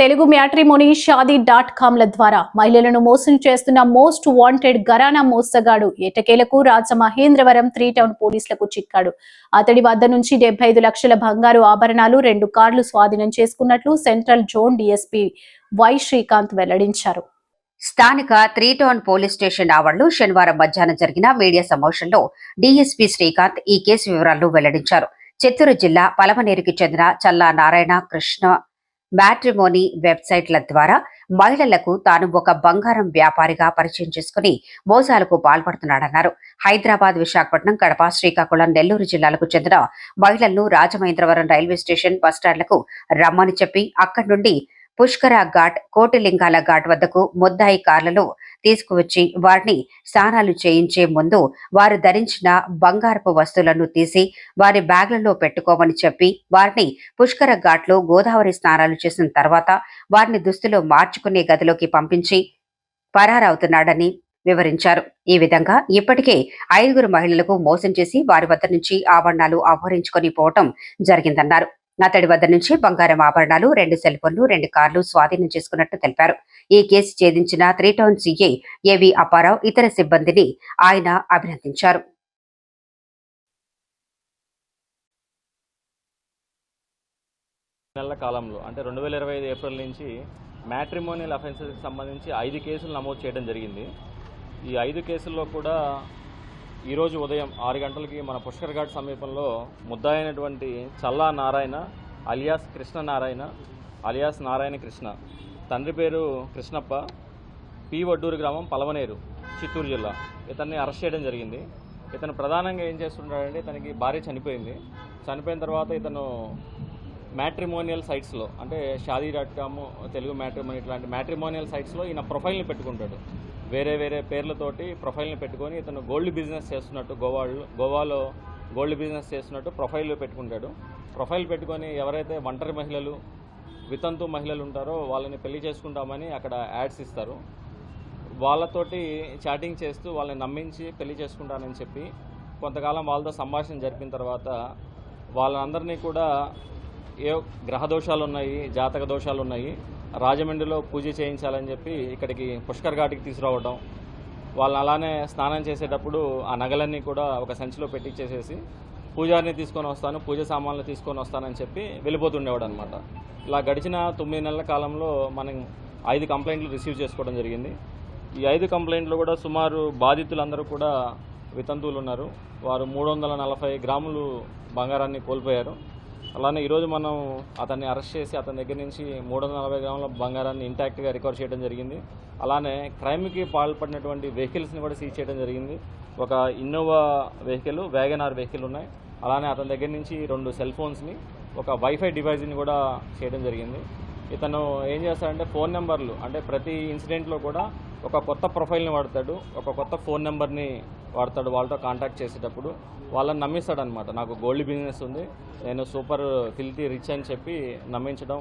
Telugu matrimony Shaadi dot కామ్ల ద్వారా మహిళలను మోసం చేస్తున్న మోస్ట్ వాంటెడ్ గరానా మోసగాడు ఎటకేలకు రాజమహేంద్రవరం త్రీ టౌన్ పోలీసులకు చిక్కాడు. అతడి వద్ద నుంచి డెబ్బై ఐదు లక్షల బంగారు ఆభరణాలు రెండు కార్లు స్వాధీనం చేసుకున్నట్లు central zone DSP Y Srikanth వెల్లడించారు. స్థానిక త్రీ టౌన్ పోలీస్ స్టేషన్ ఆవరణలో శనివారం మధ్యాహ్నం జరిగిన మీడియా సమావేశంలో డీఎస్పీ శ్రీకాంత్ ఈ కేసు వివరాలను వెల్లడించారు. చిత్తూరు జిల్లా పలమనేరుకి చెందిన చల్లా నారాయణ కృష్ణ మ్యాట్రిమోనీ వెబ్సైట్ల ద్వారా మహిళలకు తాను ఒక బంగారం వ్యాపారిగా పరిచయం చేసుకుని మోసాలకు పాల్పడుతున్నాడన్నారు. హైదరాబాద్ విశాఖపట్నం కడప శ్రీకాకుళం నెల్లూరు జిల్లాలకు చెందిన మహిళలను రాజమహేంద్రవరం రైల్వే స్టేషన్ బస్టాండ్లకు రమ్మని చెప్పి అక్కడి నుండి పుష్కర ఘాట్ కోటిలింగాల ఘాట్ వద్దకు ముద్దాయి కార్లలో తీసుకువచ్చి వారిని స్నానాలు చేయించే ముందు వారు ధరించిన బంగారపు వస్తువులను తీసి వారి బ్యాగ్లలో పెట్టుకోమని చెప్పి వారిని పుష్కర ఘాట్లో గోదావరి స్నానాలు చేసిన తర్వాత వారిని దుస్తులు మార్చుకునే గదిలోకి పంపించి పరారవుతున్నాడని వివరించారు. ఈ విధంగా ఇప్పటికే ఐదుగురు మహిళలకు మోసం చేసి వారి వద్ద నుంచి ఆభరణాలు అపహరించుకొని పోవటం జరిగిందన్నారు. అతడి వద్ద నుంచి బంగారం ఆభరణాలు రెండు సెల్ ఫోన్లు రెండు కార్లు స్వాధీనం చేసుకున్నట్టు తెలిపారు. ఈ case ఛేదించిన three town CI AV Apparao ఇతర సిబ్బందిని ఆయన అభినందించారు. నెలల కాలంలో అంటే రెండు వేల ఇరవై ఐదు ఏప్రిల్ నుంచి మ్యాట్రిమోనియల్ అఫెన్సెస్కి సంబంధించి ఐదు కేసులు నమోదు చేయడం జరిగింది. ఈ ఐదు కేసుల్లో కూడా ఈరోజు ఉదయం ఆరు గంటలకి మన పుష్కర్ ఘాట్ సమీపంలో ముద్దాయినటువంటి చల్లా నారాయణ అలియాస్ కృష్ణ నారాయణ అలియాస్ నారాయణ కృష్ణ. తండ్రి పేరు కృష్ణప్ప పి వడ్డూరు గ్రామం పలమనేరు చిత్తూరు జిల్లా. ఇతన్ని అరెస్ట్ చేయడం జరిగింది. ఇతను ప్రధానంగా ఏం చేస్తుంటాడంటే ఇతనికి భార్య చనిపోయింది. చనిపోయిన తర్వాత ఇతను మ్యాట్రిమోనియల్ సైట్స్లో అంటే Shaadi dot com Telugu matrimony ఇట్లాంటి మ్యాట్రిమోనియల్ సైట్స్లో ఈయన ప్రొఫైల్ని పెట్టుకుంటాడు. వేరే వేరే పేర్లతోటి ప్రొఫైల్ని పెట్టుకొని ఇతను గోల్డ్ బిజినెస్ చేస్తున్నట్టు గోవాలో గోవాలో గోల్డ్ బిజినెస్ చేస్తున్నట్టు ప్రొఫైల్ పెట్టుకుంటాడు. ప్రొఫైల్ పెట్టుకొని ఎవరైతే ఒంటరి మహిళలు వితంతు మహిళలు ఉంటారో వాళ్ళని పెళ్ళి చేసుకుంటామని అక్కడ యాడ్స్ ఇస్తారు. వాళ్ళతోటి చాటింగ్ చేస్తూ వాళ్ళని నమ్మించి పెళ్ళి చేసుకుంటానని చెప్పి కొంతకాలం వాళ్ళతో సంభాషణ జరిపిన తర్వాత వాళ్ళందరినీ కూడా ఏ గ్రహ దోషాలు ఉన్నాయి జాతక దోషాలు ఉన్నాయి రాజమండ్రిలో పూజ చేయించాలని చెప్పి ఇక్కడికి పుష్కర్ ఘాటికి తీసుకురావడం వాళ్ళని అలానే స్నానం చేసేటప్పుడు ఆ నగలన్నీ కూడా ఒక సంచిలో పెట్టించేసేసి పూజారిని తీసుకొని వస్తాను పూజ సామాన్లు తీసుకొని వస్తానని చెప్పి వెళ్ళిపోతుండేవాడు అనమాట ఇలా గడిచిన తొమ్మిది నెలల కాలంలో మనం ఐదు కంప్లైంట్లు రిసీవ్ చేసుకోవడం జరిగింది. ఈ ఐదు కంప్లైంట్లు కూడా సుమారు బాధితులందరూ కూడా వితంతువులు ఉన్నారు వారు మూడు వందల నలభై గ్రాములు బంగారాన్ని కోల్పోయారు. అలానే ఈరోజు మనం అతన్ని అరెస్ట్ చేసి అతని దగ్గర నుంచి మూడు వందల నలభై గ్రాముల బంగారాన్ని ఇంటాక్ట్గా రికవర్ చేయడం జరిగింది. అలానే క్రైమ్కి పాల్పడినటువంటి వెహికల్స్ని కూడా సీజ్ చేయడం జరిగింది. ఒక ఇన్నోవా వెహికల్ వ్యాగనార్ వెహికల్ ఉన్నాయి. అలానే అతని దగ్గర నుంచి రెండు సెల్ ఫోన్స్ని ఒక వైఫై డివైజ్ని కూడా చేయడం జరిగింది. ఇతను ఏం చేస్తాడంటే ఫోన్ నెంబర్లు అంటే ప్రతి ఇన్సిడెంట్లో కూడా ఒక కొత్త ప్రొఫైల్ని వాడతాడు ఒక కొత్త ఫోన్ నెంబర్ని వాడతాడు వాళ్ళతో కాంటాక్ట్ చేసేటప్పుడు. వాళ్ళని నమ్మిస్తాడనమాట నాకు గోల్డ్ బిజినెస్ ఉంది నేను సూపర్ ఫిల్తీ రిచ్ అని చెప్పి నమ్మించడం.